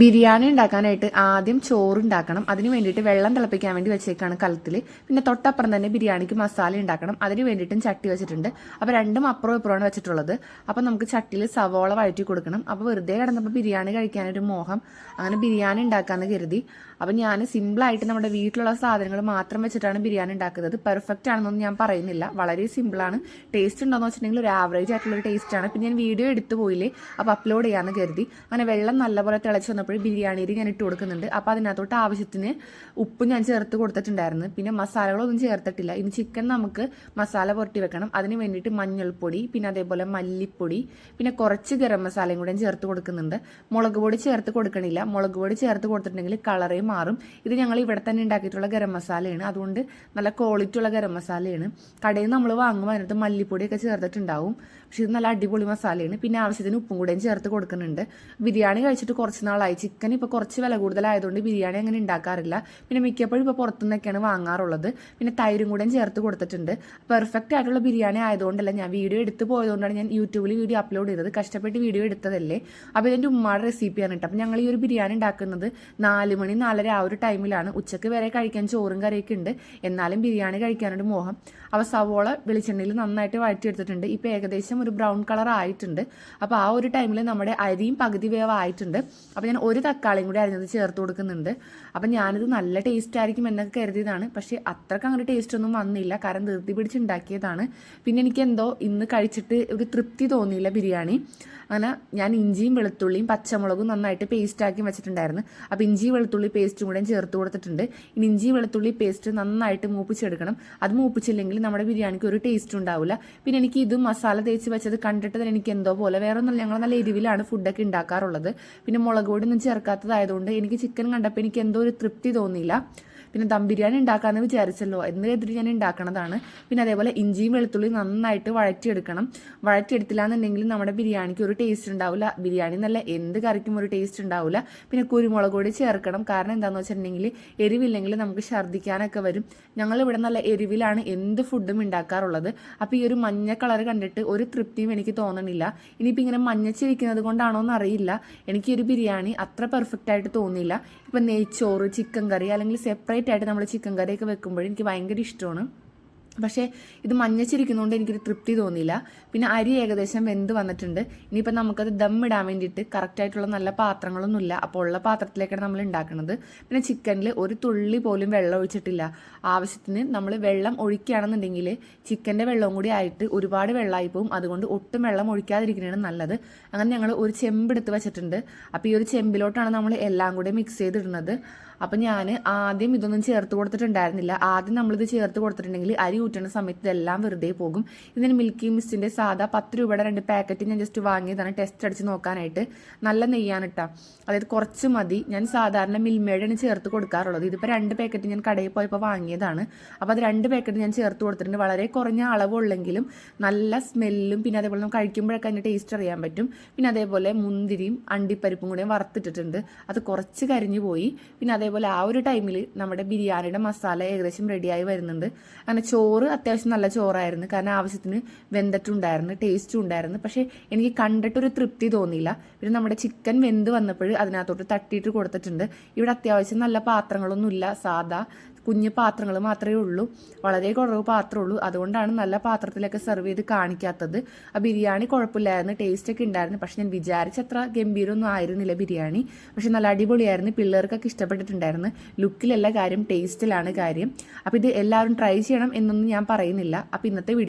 ബിരിയാണി ഉണ്ടാക്കാനായിട്ട് ആദ്യം ചോറ് ഉണ്ടാക്കണം. അതിന് വേണ്ടിയിട്ട് വെള്ളം തിളപ്പിക്കാൻ വേണ്ടി വെച്ചേക്കാണ് കലത്തിൽ പിന്നെ തൊട്ടപ്പുറം തന്നെ ബിരിയാണിക്ക് മസാല ഉണ്ടാക്കണം. അതിന് വേണ്ടിയിട്ടും ചട്ടി വെച്ചിട്ടുണ്ട്. അപ്പോൾ രണ്ടും അപ്പുറം ഇപ്പുറമാണ് വെച്ചിട്ടുള്ളത്. അപ്പോൾ നമുക്ക് ചട്ടിയിൽ സവോള വഴറ്റി കൊടുക്കണം. അപ്പോൾ വെറുതെ കിടന്നപ്പോൾ ബിരിയാണി കഴിക്കാനൊരു മോഹം. അങ്ങനെ ബിരിയാണി ഉണ്ടാക്കാമെന്ന് കരുതി. അപ്പോൾ ഞാൻ സിമ്പിളായിട്ട് നമ്മുടെ വീട്ടിലുള്ള സാധനങ്ങൾ മാത്രം വെച്ചിട്ടാണ് ബിരിയാണി ഉണ്ടാക്കുന്നത്. പെർഫെക്റ്റ് ആണെന്നൊന്നും ഞാൻ പറയുന്നില്ല. വളരെ സിമ്പിളാണ് ടേസ്റ്റ് ഉണ്ടോയെന്ന് വെച്ചിട്ടുണ്ടെങ്കിൽ ഒരു ആവറേജ് ആയിട്ടുള്ള ഒരു ടേസ്റ്റാണ് പിന്നെ ഞാൻ വീഡിയോ എടുത്തു പോയില്ലേ? അപ്പോൾ അപ്ലോഡ് ചെയ്യാമെന്ന് കരുതി. അങ്ങനെ വെള്ളം നല്ലപോലെ തിളച്ച് വന്നപ്പോൾ ബിരിയാണിയിൽ ഞാൻ ഇട്ട് കൊടുക്കുന്നുണ്ട്. അപ്പോൾ അതിനകത്തോട്ട് ആവശ്യത്തിന് ഉപ്പ് ഞാൻ ചേർത്ത് കൊടുത്തിട്ടുണ്ടായിരുന്നു. പിന്നെ മസാലകളൊന്നും ചേർത്തിട്ടില്ല. ഇനി ചിക്കൻ നമുക്ക് മസാല പുരട്ടി വെക്കണം. അതിന് വേണ്ടിയിട്ട് മഞ്ഞൾപ്പൊടി പിന്നെ അതേപോലെ മല്ലിപ്പൊടി പിന്നെ കുറച്ച് ഗരം മസാലയും കൂടെ ചേർത്ത് കൊടുക്കുന്നുണ്ട്. മുളക് പൊടി ചേർത്ത് കൊടുക്കണില്ല. മുളക് പൊടി ചേർത്ത് കൊടുത്തിട്ടുണ്ടെങ്കിൽ കളറേ മാറും. ഇത് ഞങ്ങൾ ഇവിടെ തന്നെ ഉണ്ടാക്കിയിട്ടുള്ള ഗരം മസാലയാണ്. അതുകൊണ്ട് നല്ല ക്വാളിറ്റി ഉള്ള ഗരം മസാലയാണ്. കടയിൽ നമ്മൾ വാങ്ങുമ്പോൾ അതിനകത്ത് മല്ലിപ്പൊടിയൊക്കെ ചേർത്തിട്ടുണ്ടാവും. പക്ഷെ ഇത് നല്ല അടിപൊളി മസാലയാണ്. പിന്നെ ആവശ്യത്തിന് ഉപ്പും കൂടെയും ചേർത്ത് കൊടുക്കുന്നുണ്ട്. ബിരിയാണി കഴിച്ചിട്ട് കുറച്ച് നാളായി. ചിക്കൻ ഇപ്പോൾ കുറച്ച് വില കൂടുതലായതുകൊണ്ട് ബിരിയാണി അങ്ങനെ ഉണ്ടാക്കാറില്ല. പിന്നെ മിക്കപ്പോഴും ഇപ്പോൾ പുറത്തുനിന്നൊക്കെയാണ് വാങ്ങാറുള്ളത്. പിന്നെ തൈരും കൂടെയും ചേർത്ത് കൊടുത്തിട്ടുണ്ട്. പെർഫെക്റ്റ് ആയിട്ടുള്ള ബിരിയാണി ആയതുകൊണ്ടല്ല ഞാൻ വീഡിയോ എടുത്ത് പോയതുകൊണ്ടാണ് ഞാൻ യൂട്യൂബിൽ വീഡിയോ അപ്ലോഡ് ചെയ്തത്. കഷ്ടപ്പെട്ട് വീഡിയോ എടുത്തതല്ലേ. അപ്പോൾ ഇതെന്റെ ഉമ്മയുടെ റെസിപ്പിയാണ് കേട്ടോ. അപ്പോൾ ഞങ്ങൾ ഈ ഒരു ബിരിയാണി ഉണ്ടാക്കുന്നത് നാല് മണി നാലര ആ ഒരു ടൈമിലാണ് ഉച്ചയ്ക്ക് വരെ കഴിക്കാൻ ചോറും കറിയൊക്കെ ഉണ്ട്. എന്നാലും ബിരിയാണി കഴിക്കാനൊരു മോഹം. അപ്പോൾ സവോള വെളിച്ചെണ്ണയിൽ നന്നായിട്ട് വഴറ്റിയെടുത്തിട്ടുണ്ട്. ഇപ്പോൾ ഏകദേശം ഒരു ബ്രൗൺ കളർ ആയിട്ടുണ്ട്. അപ്പോൾ ആ ഒരു ടൈമിൽ നമ്മുടെ അരിയും പകുതി വേവായിട്ടുണ്ട്. അപ്പോൾ ഞാൻ ഒരു തക്കാളിയും കൂടി അരിഞ്ഞത് ചേർത്ത് കൊടുക്കുന്നുണ്ട്. അപ്പം ഞാനിത് നല്ല ടേസ്റ്റ് ആയിരിക്കും എന്നൊക്കെ കരുതിയതാണ്. പക്ഷേ അത്രയ്ക്ക് അങ്ങനെ ടേസ്റ്റ് ഒന്നും വന്നില്ല. കാരണം ധൃതി പിടിച്ചുണ്ടാക്കിയതാണ് പിന്നെ എനിക്ക് എന്തോ ഇന്ന് കഴിച്ചിട്ട് ഒരു തൃപ്തി തോന്നിയില്ല ബിരിയാണി. അങ്ങനെ ഞാൻ ഇഞ്ചിയും വെളുത്തുള്ളിയും പച്ചമുളകും നന്നായിട്ട് പേസ്റ്റാക്കി വെച്ചിട്ടുണ്ടായിരുന്നു. അപ്പോൾ ഇഞ്ചി വെളുത്തുള്ളി പേസ്റ്റും കൂടെ ചേർത്ത് കൊടുത്തിട്ടുണ്ട്. ഇനി ഇഞ്ചി വെളുത്തുള്ളി പേസ്റ്റ് നന്നായിട്ട് മൂപ്പിച്ചെടുക്കണം. അത് മൂപ്പിച്ചില്ലെങ്കിൽ നമ്മുടെ ബിരിയാണിക്ക് ഒരു ടേസ്റ്റ് ഉണ്ടാവില്ല പിന്നെ എനിക്ക് ഇത് മസാല തേച്ച് വെച്ചത് കണ്ടിട്ട് തന്നെ എനിക്ക് എന്തോ പോലെ വേറെ ഒന്നും ഞങ്ങൾ നല്ല എരിവിലാണ് ഫുഡൊക്കെ ഉണ്ടാക്കാറുള്ളത്. പിന്നെ മുളക് ഒന്നും ചേർക്കാത്തതായതുകൊണ്ട് എനിക്ക് ചിക്കൻ കണ്ടപ്പോൾ എനിക്ക് എന്തോ ഒരു തൃപ്തി തോന്നിയില്ല. പിന്നെ ദം ബിരിയാണി ഉണ്ടാക്കാമെന്ന് വിചാരിച്ചല്ലോ. എന്ന് കരുതിട്ട് ഞാൻ ഉണ്ടാക്കണതാണ്. പിന്നെ അതേപോലെ ഇഞ്ചിയും വെളുത്തുള്ളിയും നന്നായിട്ട് വഴറ്റിയെടുക്കണം. വഴറ്റിയെടുത്തില്ല എന്നുണ്ടെങ്കിൽ നമ്മുടെ ബിരിയാണിക്ക് ഒരു ടേസ്റ്റ് ഉണ്ടാവില്ല. ബിരിയാണി നല്ല എന്ത് കറിക്കും ഒരു ടേസ്റ്റ് ഉണ്ടാവില്ല. പിന്നെ കുരുമുളക് കൂടി ചേർക്കണം. കാരണം എന്താണെന്ന് വെച്ചിട്ടുണ്ടെങ്കിൽ എരിവില്ലെങ്കിൽ നമുക്ക് ഛർദ്ദിക്കാനൊക്കെ വരും. ഞങ്ങൾ ഇവിടെ നല്ല എരിവിലാണ് എന്ത് ഫുഡും ഉണ്ടാക്കാറുള്ളത്. അപ്പോൾ ഈ ഒരു മഞ്ഞ കളർ കണ്ടിട്ട് ഒരു തൃപ്തിയും എനിക്ക് തോന്നണില്ല. ഇനിയിപ്പോൾ ഇങ്ങനെ മഞ്ഞച്ചിരിക്കുന്നത് കൊണ്ടാണോ എന്ന് അറിയില്ല എനിക്ക് ഈ ഒരു ബിരിയാണി അത്ര പെർഫെക്റ്റ് ആയിട്ട് തോന്നിയില്ല. ഇപ്പം നെയ്ച്ചോറ് ചിക്കൻ കറി അല്ലെങ്കിൽ സെപ്പറേറ്റ് ആയിട്ട് നമ്മൾ ചിക്കൻ കറിയൊക്കെ വെക്കുമ്പോഴും എനിക്ക് ഭയങ്കര ഇഷ്ടമാണ്. പക്ഷേ ഇത് മഞ്ഞച്ചിരിക്കുന്നതുകൊണ്ട് എനിക്കൊരു തൃപ്തി തോന്നിയില്ല. പിന്നെ അരി ഏകദേശം വെന്ത് വന്നിട്ടുണ്ട്. ഇനിയിപ്പോൾ നമുക്കത് ദം ഇടാൻ വേണ്ടിയിട്ട് കറക്റ്റായിട്ടുള്ള നല്ല പാത്രങ്ങളൊന്നുമില്ല. അപ്പോൾ ഉള്ള പാത്രത്തിലേക്കാണ് നമ്മൾ ഉണ്ടാക്കുന്നത് പിന്നെ ചിക്കനിൽ ഒരു തുള്ളി പോലും വെള്ളം ഒഴിച്ചിട്ടില്ല. ആവശ്യത്തിന് നമ്മൾ വെള്ളം ഒഴിക്കുകയാണെന്നുണ്ടെങ്കിൽ ചിക്കന്റെ വെള്ളവും കൂടി ആയിട്ട് ഒരുപാട് വെള്ളമായി പോകും അതുകൊണ്ട് ഒട്ടും വെള്ളം ഒഴിക്കാതിരിക്കുന്നതാണ് നല്ലത്. അങ്ങനെ ഞങ്ങൾ ഒരു ചെമ്പ് എടുത്ത് വെച്ചിട്ടുണ്ട്. അപ്പോൾ ഈ ഒരു ചെമ്പിലോട്ടാണ് നമ്മൾ എല്ലാം കൂടി മിക്സ് ചെയ്തിടുന്നത്. അപ്പം ഞാൻ ആദ്യം ഇതൊന്നും ചേർത്ത് കൊടുത്തിട്ടുണ്ടായിരുന്നില്ല. ആദ്യം നമ്മളിത് ചേർത്ത് കൊടുത്തിട്ടുണ്ടെങ്കിൽ അരി ഊറ്റുന്ന സമയത്ത് ഇതെല്ലാം വെറുതെ പോകും. ഇതിന് മിൽക്കി മിസ്റ്റിന്റെ സാധാ പത്ത് രൂപയുടെ രണ്ട് പാക്കറ്റ് ഞാൻ ജസ്റ്റ് വാങ്ങിയതാണ് ടെസ്റ്റ് അടിച്ച് നോക്കാനായിട്ട്. നല്ല നെയ്യാണ് ഇട്ടാ അതായത് കുറച്ച് മതി. ഞാൻ സാധാരണ മിൽമേഡാണ് ചേർത്ത് കൊടുക്കാറുള്ളത്. ഇതിപ്പോൾ രണ്ട് പാക്കറ്റ് ഞാൻ കടയിൽ പോയപ്പോൾ വാങ്ങിയതാണ്. അപ്പോൾ അത് രണ്ട് പാക്കറ്റ് ഞാൻ ചേർത്ത് കൊടുത്തിട്ടുണ്ട്. വളരെ കുറഞ്ഞ അളവുള്ളെങ്കിലും നല്ല സ്മെല്ലും പിന്നെ അതേപോലെ നമുക്ക് കഴിക്കുമ്പോഴൊക്കെ അതിന്റെ ടേസ്റ്റ് അറിയാൻ പറ്റും. പിന്നെ അതേപോലെ മുന്തിരിയും അണ്ടിപ്പരിപ്പും കൂടെ വറുത്തിട്ടിട്ടുണ്ട്. അത് കുറച്ച് കരിഞ്ഞു പോയി. പിന്നെ അതേപോലെ ആ ഒരു ടൈമിൽ നമ്മുടെ ബിരിയാണിയുടെ മസാല ഏകദേശം റെഡിയായി വരുന്നുണ്ട്. അങ്ങനെ ചോറ് അത്യാവശ്യം നല്ല ചോറായിരുന്നു. കാരണം ആവശ്യത്തിന് വെന്തിട്ടുണ്ടായിരുന്നു ടേസ്റ്റും ഉണ്ടായിരുന്നു. പക്ഷേ എനിക്ക് കണ്ടിട്ടൊരു തൃപ്തി തോന്നിയില്ല. പിന്നെ നമ്മുടെ ചിക്കൻ വെന്ത് വന്നപ്പോൾ അതിനകത്തോട്ട് തട്ടിയിട്ട് കൊടുത്തിട്ടുണ്ട്. ഇവിടെ അത്യാവശ്യം നല്ല പാത്രങ്ങളൊന്നുമില്ല സാധാ കുഞ്ഞു പാത്രങ്ങൾ മാത്രമേ ഉള്ളൂ. വളരെ കുറവ് പാത്രമേ ഉള്ളൂ അതുകൊണ്ടാണ് നല്ല പാത്രത്തിലൊക്കെ സെർവ് ചെയ്ത് കാണിക്കാത്തത്. ആ ബിരിയാണി കുഴപ്പമില്ലായിരുന്നു. ടേസ്റ്റ് ഒക്കെ ഉണ്ടായിരുന്നു. പക്ഷെ ഞാൻ വിചാരിച്ചത്ര ഗംഭീരമൊന്നും ആയിരുന്നില്ല ബിരിയാണി. പക്ഷെ നല്ല അടിപൊളിയായിരുന്നു. പിള്ളേർക്കൊക്കെ ഇഷ്ടപ്പെട്ടിട്ടുണ്ടായിരുന്നു. ലുക്കിലല്ല കാര്യം ടേസ്റ്റിലാണ് കാര്യം. അപ്പോൾ ഇത് എല്ലാവരും ട്രൈ ചെയ്യണം എന്നൊന്നും ഞാൻ പറയുന്നില്ല. അപ്പോൾ ഇന്നത്തെ വീഡിയോ